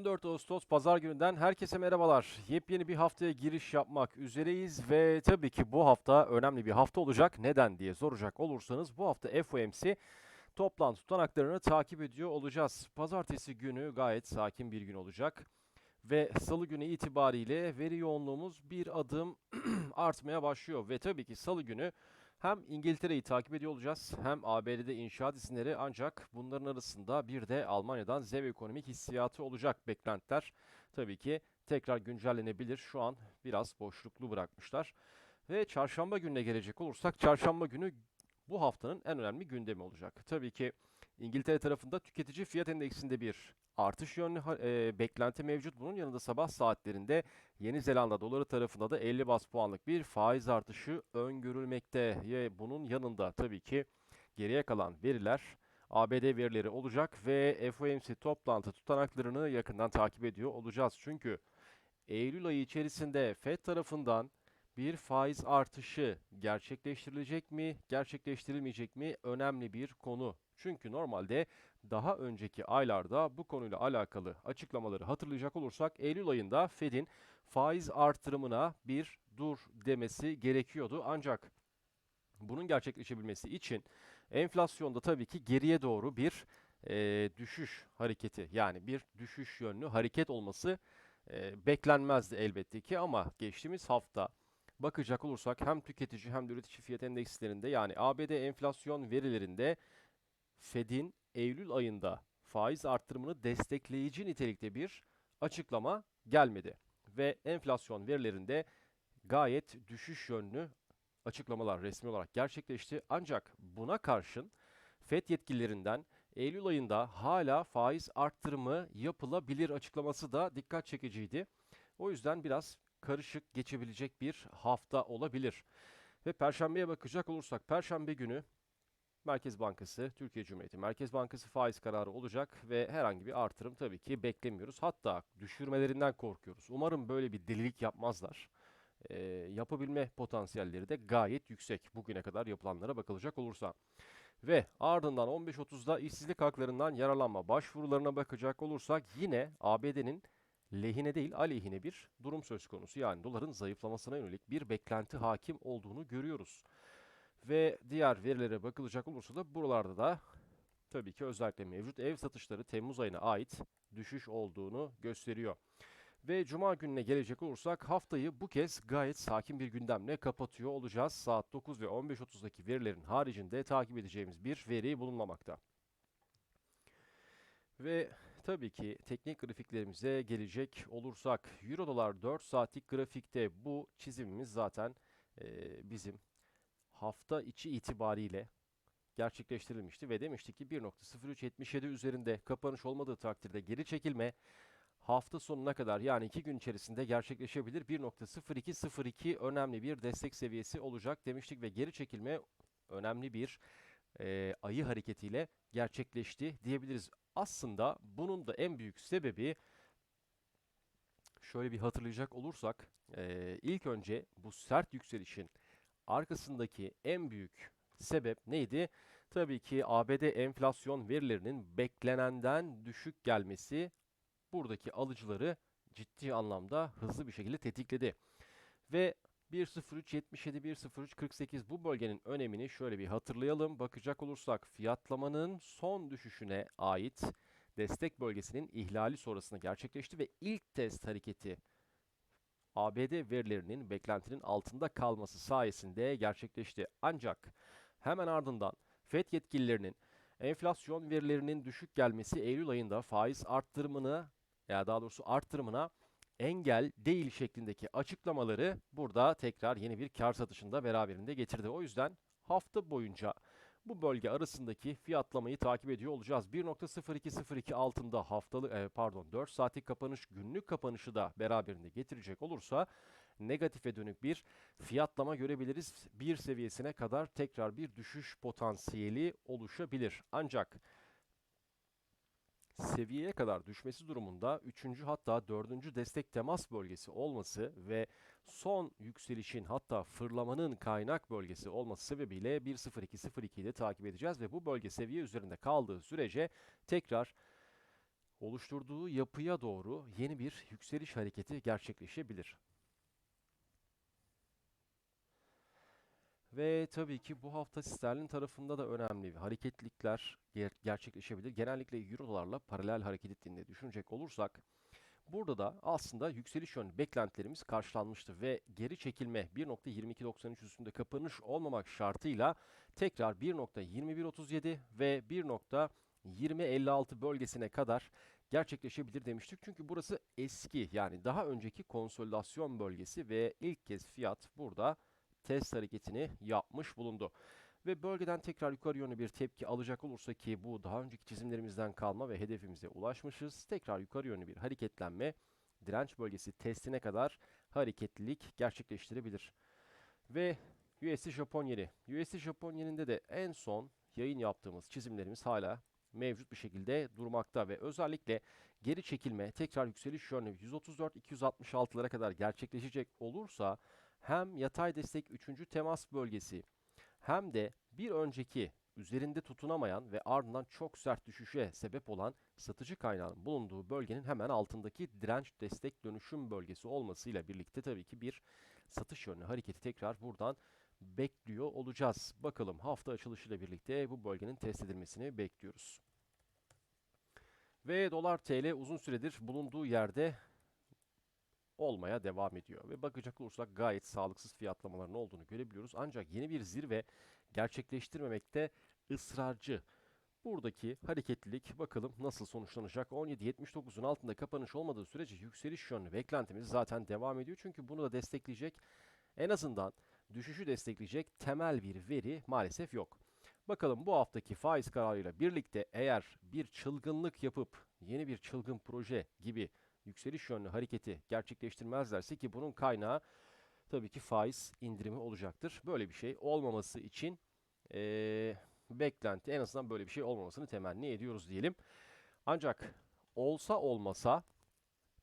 14 Ağustos Pazar gününden herkese merhabalar. Yepyeni bir haftaya giriş yapmak üzereyiz ve tabii ki bu hafta önemli bir hafta olacak. Neden diye soracak olursanız bu hafta FOMC toplantı tutanaklarını takip ediyor olacağız. Pazartesi günü gayet sakin bir gün olacak ve salı günü itibariyle veri yoğunluğumuz bir adım artmaya başlıyor ve tabii ki salı günü hem İngiltere'yi takip ediyor olacağız hem ABD'de inşaat izinleri ancak bunların arasında bir de Almanya'dan ZEV ekonomik hissiyatı olacak beklentiler. Tabii ki tekrar güncellenebilir. Şu an biraz boşluklu bırakmışlar. Ve çarşamba gününe gelecek olursak çarşamba günü bu haftanın en önemli gündemi olacak. Tabii ki İngiltere tarafında tüketici fiyat endeksinde bir artış yönlü e, beklenti mevcut. Bunun yanında sabah saatlerinde Yeni Zelanda doları tarafında da 50 bas puanlık bir faiz artışı öngörülmekte. Bunun yanında tabii ki geriye kalan veriler ABD verileri olacak ve FOMC toplantı tutanaklarını yakından takip ediyor olacağız. Çünkü Eylül ayı içerisinde Fed tarafından bir faiz artışı gerçekleştirilecek mi, gerçekleştirilmeyecek mi önemli bir konu. Çünkü normalde daha önceki aylarda bu konuyla alakalı açıklamaları hatırlayacak olursak Eylül ayında Fed'in faiz artırımına bir dur demesi gerekiyordu. Ancak bunun gerçekleşebilmesi için enflasyonda tabii ki geriye doğru bir e, düşüş hareketi yani bir düşüş yönlü hareket olması e, beklenmezdi elbette ki ama geçtiğimiz hafta bakacak olursak hem tüketici hem de üretici fiyat endekslerinde yani ABD enflasyon verilerinde Fed'in Eylül ayında faiz arttırımını destekleyici nitelikte bir açıklama gelmedi. Ve enflasyon verilerinde gayet düşüş yönlü açıklamalar resmi olarak gerçekleşti. Ancak buna karşın FED yetkililerinden Eylül ayında hala faiz arttırımı yapılabilir açıklaması da dikkat çekiciydi. O yüzden biraz karışık geçebilecek bir hafta olabilir. Ve Perşembeye bakacak olursak Perşembe günü Merkez Bankası, Türkiye Cumhuriyeti Merkez Bankası faiz kararı olacak ve herhangi bir artırım tabii ki beklemiyoruz. Hatta düşürmelerinden korkuyoruz. Umarım böyle bir delilik yapmazlar. Ee, yapabilme potansiyelleri de gayet yüksek bugüne kadar yapılanlara bakılacak olursa. Ve ardından 15.30'da işsizlik haklarından yararlanma başvurularına bakacak olursak yine ABD'nin lehine değil aleyhine bir durum söz konusu. Yani doların zayıflamasına yönelik bir beklenti hakim olduğunu görüyoruz. Ve diğer verilere bakılacak olursa da buralarda da tabii ki özellikle mevcut ev satışları Temmuz ayına ait düşüş olduğunu gösteriyor. Ve Cuma gününe gelecek olursak haftayı bu kez gayet sakin bir gündemle kapatıyor olacağız. Saat 9 ve 15.30'daki verilerin haricinde takip edeceğimiz bir veri bulunmamakta. Ve tabii ki teknik grafiklerimize gelecek olursak Euro dolar 4 saatlik grafikte bu çizimimiz zaten eee, bizim hafta içi itibariyle gerçekleştirilmişti ve demiştik ki 1.0377 üzerinde kapanış olmadığı takdirde geri çekilme hafta sonuna kadar yani iki gün içerisinde gerçekleşebilir. 1.0202 önemli bir destek seviyesi olacak demiştik ve geri çekilme önemli bir e, ayı hareketiyle gerçekleşti diyebiliriz. Aslında bunun da en büyük sebebi şöyle bir hatırlayacak olursak e, ilk önce bu sert yükselişin arkasındaki en büyük sebep neydi? Tabii ki ABD enflasyon verilerinin beklenenden düşük gelmesi buradaki alıcıları ciddi anlamda hızlı bir şekilde tetikledi. Ve 1.0377, 1.0348 bu bölgenin önemini şöyle bir hatırlayalım. Bakacak olursak fiyatlamanın son düşüşüne ait destek bölgesinin ihlali sonrasında gerçekleşti ve ilk test hareketi ABD verilerinin beklentinin altında kalması sayesinde gerçekleşti. Ancak hemen ardından FED yetkililerinin enflasyon verilerinin düşük gelmesi Eylül ayında faiz arttırımını ya daha doğrusu arttırımına engel değil şeklindeki açıklamaları burada tekrar yeni bir kar satışında beraberinde getirdi. O yüzden hafta boyunca bu bölge arasındaki fiyatlamayı takip ediyor olacağız. 1.0202 altında haftalık e, pardon 4 saatlik kapanış günlük kapanışı da beraberinde getirecek olursa negatife dönük bir fiyatlama görebiliriz. Bir seviyesine kadar tekrar bir düşüş potansiyeli oluşabilir. Ancak seviyeye kadar düşmesi durumunda 3. hatta 4. destek temas bölgesi olması ve son yükselişin hatta fırlamanın kaynak bölgesi olması sebebiyle 1.0202'yi de takip edeceğiz ve bu bölge seviye üzerinde kaldığı sürece tekrar oluşturduğu yapıya doğru yeni bir yükseliş hareketi gerçekleşebilir. Ve tabii ki bu hafta sterlin tarafında da önemli hareketlilikler ger- gerçekleşebilir. Genellikle euro dolarla paralel hareket ettiğini düşünecek olursak burada da aslında yükseliş yönlü beklentilerimiz karşılanmıştı ve geri çekilme 1.2293 üstünde kapanış olmamak şartıyla tekrar 1.2137 ve 1.2056 bölgesine kadar gerçekleşebilir demiştik. Çünkü burası eski yani daha önceki konsolidasyon bölgesi ve ilk kez fiyat burada test hareketini yapmış bulundu. Ve bölgeden tekrar yukarı yönlü bir tepki alacak olursa ki bu daha önceki çizimlerimizden kalma ve hedefimize ulaşmışız. Tekrar yukarı yönlü bir hareketlenme direnç bölgesi testine kadar hareketlilik gerçekleştirebilir. Ve USD Japon yeni. USD Japon yeninde de en son yayın yaptığımız çizimlerimiz hala mevcut bir şekilde durmakta ve özellikle geri çekilme tekrar yükseliş yönlü 134-266'lara kadar gerçekleşecek olursa hem yatay destek 3. temas bölgesi hem de bir önceki üzerinde tutunamayan ve ardından çok sert düşüşe sebep olan satıcı kaynağın bulunduğu bölgenin hemen altındaki direnç destek dönüşüm bölgesi olmasıyla birlikte tabii ki bir satış yönlü hareketi tekrar buradan bekliyor olacağız. Bakalım hafta açılışıyla birlikte bu bölgenin test edilmesini bekliyoruz. Ve dolar TL uzun süredir bulunduğu yerde olmaya devam ediyor. Ve bakacak olursak gayet sağlıksız fiyatlamaların olduğunu görebiliyoruz. Ancak yeni bir zirve gerçekleştirmemekte ısrarcı. Buradaki hareketlilik bakalım nasıl sonuçlanacak. 17.79'un altında kapanış olmadığı sürece yükseliş yönlü beklentimiz zaten devam ediyor. Çünkü bunu da destekleyecek en azından düşüşü destekleyecek temel bir veri maalesef yok. Bakalım bu haftaki faiz kararıyla birlikte eğer bir çılgınlık yapıp yeni bir çılgın proje gibi yükseliş yönlü hareketi gerçekleştirmezlerse ki bunun kaynağı tabii ki faiz indirimi olacaktır. Böyle bir şey olmaması için ee, beklenti en azından böyle bir şey olmamasını temenni ediyoruz diyelim. Ancak olsa olmasa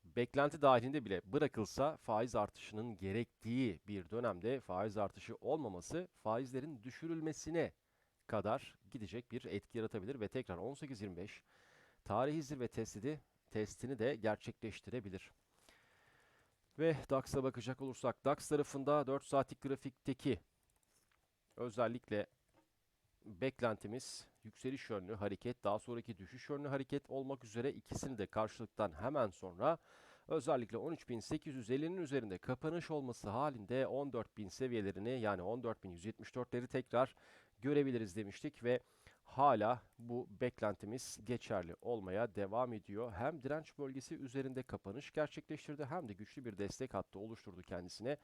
beklenti dahilinde bile bırakılsa faiz artışının gerektiği bir dönemde faiz artışı olmaması faizlerin düşürülmesine kadar gidecek bir etki yaratabilir ve tekrar 18.25 tarihi zirve testi testini de gerçekleştirebilir. Ve DAX'a bakacak olursak DAX tarafında 4 saatlik grafikteki özellikle beklentimiz yükseliş yönlü hareket, daha sonraki düşüş yönlü hareket olmak üzere ikisini de karşılıktan hemen sonra özellikle 13.850'nin üzerinde kapanış olması halinde 14.000 seviyelerini yani 14.174'leri tekrar görebiliriz demiştik ve hala bu beklentimiz geçerli olmaya devam ediyor. Hem direnç bölgesi üzerinde kapanış gerçekleştirdi hem de güçlü bir destek hattı oluşturdu kendisine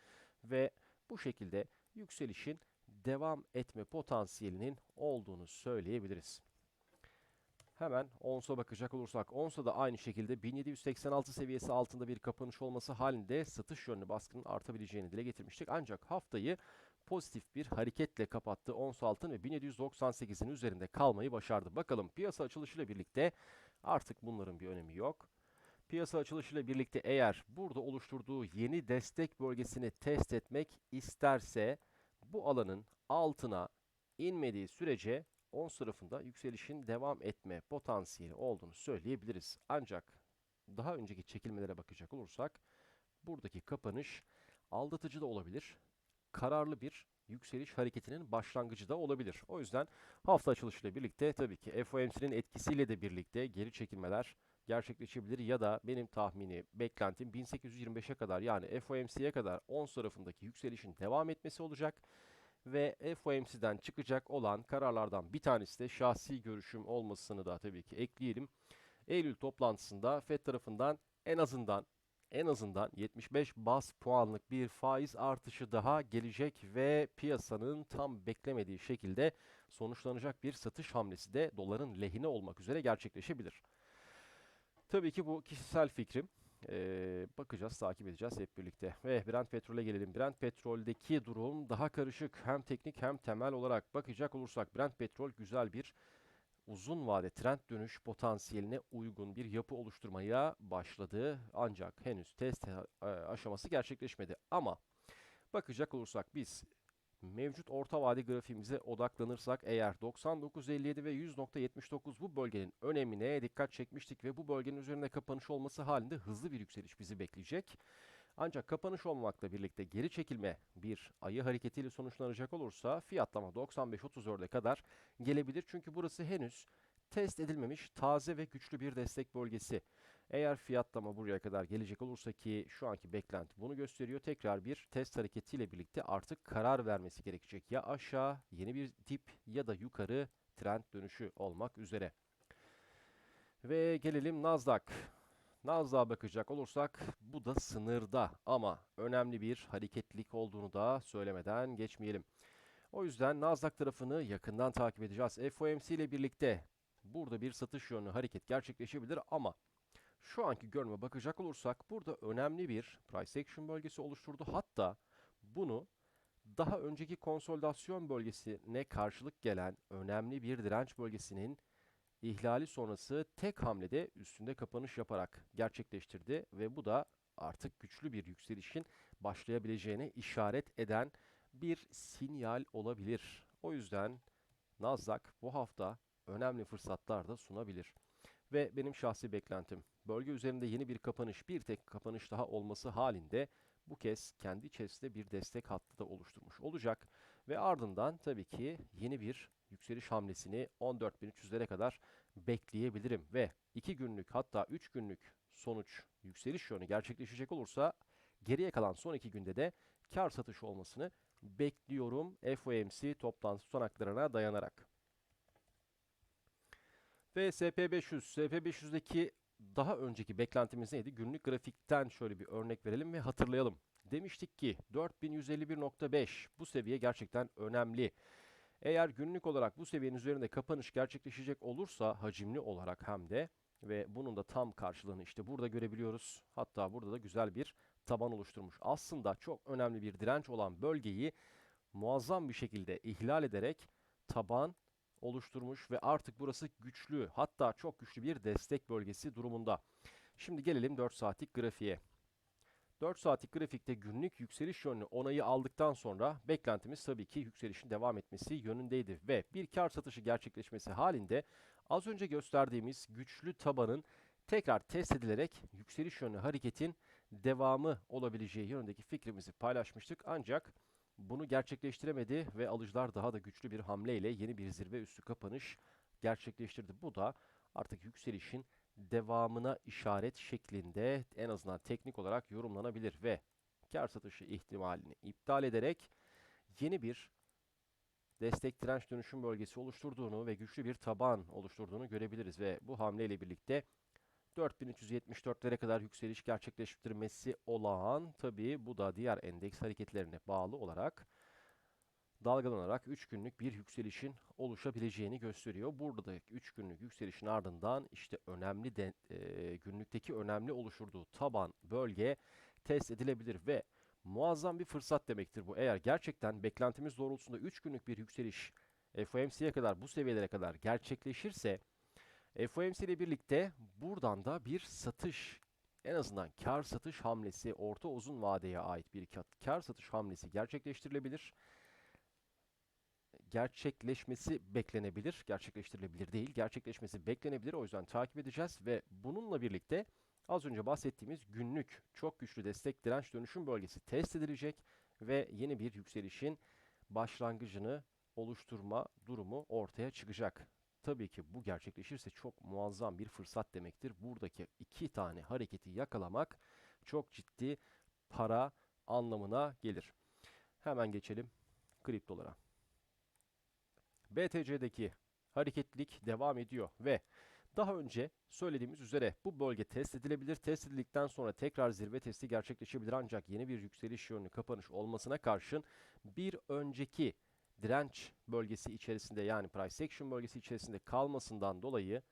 ve bu şekilde yükselişin devam etme potansiyelinin olduğunu söyleyebiliriz. Hemen ONS'a bakacak olursak ONS'a da aynı şekilde 1786 seviyesi altında bir kapanış olması halinde satış yönlü baskının artabileceğini dile getirmiştik. Ancak haftayı pozitif bir hareketle kapattı. Ons altın ve 1798'in üzerinde kalmayı başardı. Bakalım piyasa açılışıyla birlikte artık bunların bir önemi yok. Piyasa açılışıyla birlikte eğer burada oluşturduğu yeni destek bölgesini test etmek isterse bu alanın altına inmediği sürece ons tarafında yükselişin devam etme potansiyeli olduğunu söyleyebiliriz. Ancak daha önceki çekilmelere bakacak olursak buradaki kapanış aldatıcı da olabilir kararlı bir yükseliş hareketinin başlangıcı da olabilir. O yüzden hafta açılışıyla birlikte tabii ki FOMC'nin etkisiyle de birlikte geri çekilmeler gerçekleşebilir ya da benim tahmini beklentim 1825'e kadar yani FOMC'ye kadar ons tarafındaki yükselişin devam etmesi olacak ve FOMC'den çıkacak olan kararlardan bir tanesi de şahsi görüşüm olmasını da tabii ki ekleyelim. Eylül toplantısında FED tarafından en azından en azından 75 bas puanlık bir faiz artışı daha gelecek ve piyasanın tam beklemediği şekilde sonuçlanacak bir satış hamlesi de doların lehine olmak üzere gerçekleşebilir. Tabii ki bu kişisel fikrim. Ee, bakacağız, takip edeceğiz hep birlikte. Ve Brent petrole gelelim. Brent petroldeki durum daha karışık. Hem teknik hem temel olarak bakacak olursak Brent petrol güzel bir uzun vade trend dönüş potansiyeline uygun bir yapı oluşturmaya başladı. Ancak henüz test e, aşaması gerçekleşmedi. Ama bakacak olursak biz mevcut orta vade grafiğimize odaklanırsak eğer 99.57 ve 100.79 bu bölgenin önemine dikkat çekmiştik ve bu bölgenin üzerinde kapanış olması halinde hızlı bir yükseliş bizi bekleyecek. Ancak kapanış olmamakla birlikte geri çekilme bir ayı hareketiyle sonuçlanacak olursa fiyatlama 95.34'e kadar gelebilir. Çünkü burası henüz test edilmemiş taze ve güçlü bir destek bölgesi. Eğer fiyatlama buraya kadar gelecek olursa ki şu anki beklenti bunu gösteriyor. Tekrar bir test hareketiyle birlikte artık karar vermesi gerekecek. Ya aşağı yeni bir dip ya da yukarı trend dönüşü olmak üzere. Ve gelelim Nasdaq. Nasdaq'a bakacak olursak bu da sınırda ama önemli bir hareketlilik olduğunu da söylemeden geçmeyelim. O yüzden Nasdaq tarafını yakından takip edeceğiz. FOMC ile birlikte burada bir satış yönlü hareket gerçekleşebilir ama şu anki görünüme bakacak olursak burada önemli bir price action bölgesi oluşturdu. Hatta bunu daha önceki konsolidasyon bölgesine karşılık gelen önemli bir direnç bölgesinin ihlali sonrası tek hamlede üstünde kapanış yaparak gerçekleştirdi ve bu da artık güçlü bir yükselişin başlayabileceğine işaret eden bir sinyal olabilir. O yüzden Nasdaq bu hafta önemli fırsatlar da sunabilir. Ve benim şahsi beklentim bölge üzerinde yeni bir kapanış, bir tek kapanış daha olması halinde bu kez kendi içerisinde bir destek hattı da oluşturmuş olacak. Ve ardından tabii ki yeni bir yükseliş hamlesini 14.300'lere kadar bekleyebilirim. Ve 2 günlük hatta 3 günlük sonuç yükseliş yönü gerçekleşecek olursa geriye kalan son 2 günde de kar satışı olmasını bekliyorum FOMC toplantı tutanaklarına dayanarak. Ve SP500, SP500'deki daha önceki beklentimiz neydi? Günlük grafikten şöyle bir örnek verelim ve hatırlayalım. Demiştik ki 4151.5 bu seviye gerçekten önemli. Eğer günlük olarak bu seviyenin üzerinde kapanış gerçekleşecek olursa hacimli olarak hem de ve bunun da tam karşılığını işte burada görebiliyoruz. Hatta burada da güzel bir taban oluşturmuş. Aslında çok önemli bir direnç olan bölgeyi muazzam bir şekilde ihlal ederek taban oluşturmuş ve artık burası güçlü hatta çok güçlü bir destek bölgesi durumunda. Şimdi gelelim 4 saatlik grafiğe. 4 saatlik grafikte günlük yükseliş yönlü onayı aldıktan sonra beklentimiz tabii ki yükselişin devam etmesi yönündeydi ve bir kar satışı gerçekleşmesi halinde az önce gösterdiğimiz güçlü tabanın tekrar test edilerek yükseliş yönlü hareketin devamı olabileceği yönündeki fikrimizi paylaşmıştık. Ancak bunu gerçekleştiremedi ve alıcılar daha da güçlü bir hamleyle yeni bir zirve üstü kapanış gerçekleştirdi. Bu da artık yükselişin devamına işaret şeklinde en azından teknik olarak yorumlanabilir ve kar satışı ihtimalini iptal ederek yeni bir destek direnç dönüşüm bölgesi oluşturduğunu ve güçlü bir taban oluşturduğunu görebiliriz ve bu hamleyle birlikte 4374'lere kadar yükseliş gerçekleştirmesi olağan. Tabii bu da diğer endeks hareketlerine bağlı olarak dalgalanarak 3 günlük bir yükselişin oluşabileceğini gösteriyor. Burada da 3 günlük yükselişin ardından işte önemli de, e, günlükteki önemli oluşturduğu taban bölge test edilebilir ve muazzam bir fırsat demektir bu. Eğer gerçekten beklentimiz doğrultusunda 3 günlük bir yükseliş FOMC'ye kadar bu seviyelere kadar gerçekleşirse FOMC ile birlikte buradan da bir satış en azından kar satış hamlesi orta uzun vadeye ait bir kar satış hamlesi gerçekleştirilebilir. Gerçekleşmesi beklenebilir. Gerçekleştirilebilir değil. Gerçekleşmesi beklenebilir. O yüzden takip edeceğiz ve bununla birlikte az önce bahsettiğimiz günlük çok güçlü destek direnç dönüşüm bölgesi test edilecek ve yeni bir yükselişin başlangıcını oluşturma durumu ortaya çıkacak. Tabii ki bu gerçekleşirse çok muazzam bir fırsat demektir. Buradaki iki tane hareketi yakalamak çok ciddi para anlamına gelir. Hemen geçelim kriptolara. BTC'deki hareketlilik devam ediyor ve daha önce söylediğimiz üzere bu bölge test edilebilir. Test edildikten sonra tekrar zirve testi gerçekleşebilir ancak yeni bir yükseliş yönlü kapanış olmasına karşın bir önceki direnç bölgesi içerisinde yani price action bölgesi içerisinde kalmasından dolayı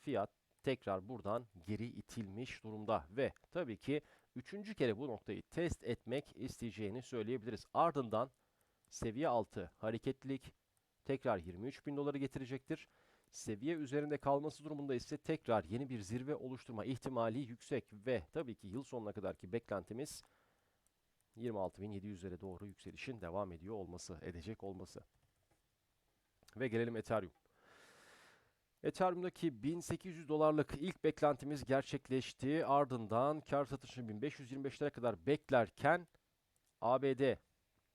fiyat tekrar buradan geri itilmiş durumda ve tabii ki üçüncü kere bu noktayı test etmek isteyeceğini söyleyebiliriz. Ardından seviye altı hareketlilik tekrar 23 bin doları getirecektir. Seviye üzerinde kalması durumunda ise tekrar yeni bir zirve oluşturma ihtimali yüksek ve tabii ki yıl sonuna kadarki beklentimiz 26.700'lere doğru yükselişin devam ediyor olması, edecek olması. Ve gelelim Ethereum. Ethereum'daki 1800 dolarlık ilk beklentimiz gerçekleşti. Ardından kar satışını 1525'lere kadar beklerken ABD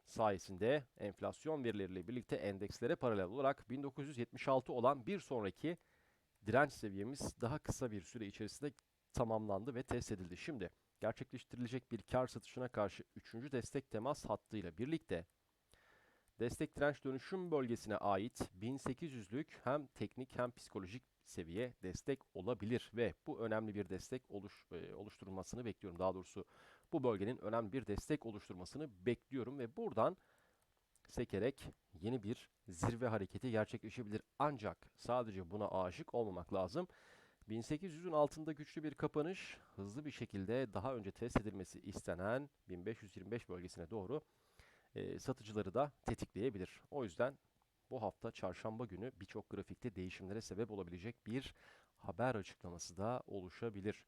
sayesinde enflasyon verileriyle birlikte endekslere paralel olarak 1976 olan bir sonraki direnç seviyemiz daha kısa bir süre içerisinde tamamlandı ve test edildi. Şimdi gerçekleştirilecek bir kar satışına karşı 3. destek temas hattıyla birlikte destek direnç dönüşüm bölgesine ait 1800'lük hem teknik hem psikolojik seviye destek olabilir ve bu önemli bir destek oluş, e, oluşturulmasını bekliyorum. Daha doğrusu bu bölgenin önemli bir destek oluşturmasını bekliyorum ve buradan sekerek yeni bir zirve hareketi gerçekleşebilir. Ancak sadece buna aşık olmamak lazım. 1800'ün altında güçlü bir kapanış, hızlı bir şekilde daha önce test edilmesi istenen 1525 bölgesine doğru e, satıcıları da tetikleyebilir. O yüzden bu hafta çarşamba günü birçok grafikte değişimlere sebep olabilecek bir haber açıklaması da oluşabilir.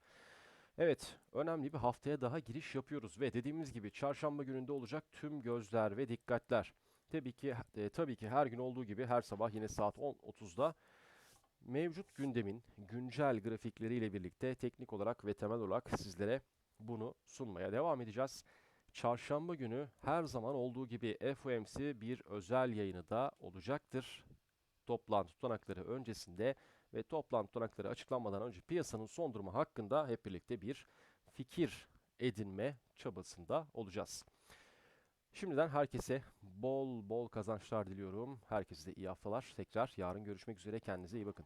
Evet, önemli bir haftaya daha giriş yapıyoruz ve dediğimiz gibi çarşamba gününde olacak tüm gözler ve dikkatler. Tabii ki e, tabii ki her gün olduğu gibi her sabah yine saat 10.30'da mevcut gündemin güncel grafikleriyle birlikte teknik olarak ve temel olarak sizlere bunu sunmaya devam edeceğiz. Çarşamba günü her zaman olduğu gibi FOMC bir özel yayını da olacaktır. Toplantı tutanakları öncesinde ve toplantı tutanakları açıklanmadan önce piyasanın son durumu hakkında hep birlikte bir fikir edinme çabasında olacağız. Şimdiden herkese bol bol kazançlar diliyorum. Herkese de iyi haftalar. Tekrar yarın görüşmek üzere. Kendinize iyi bakın.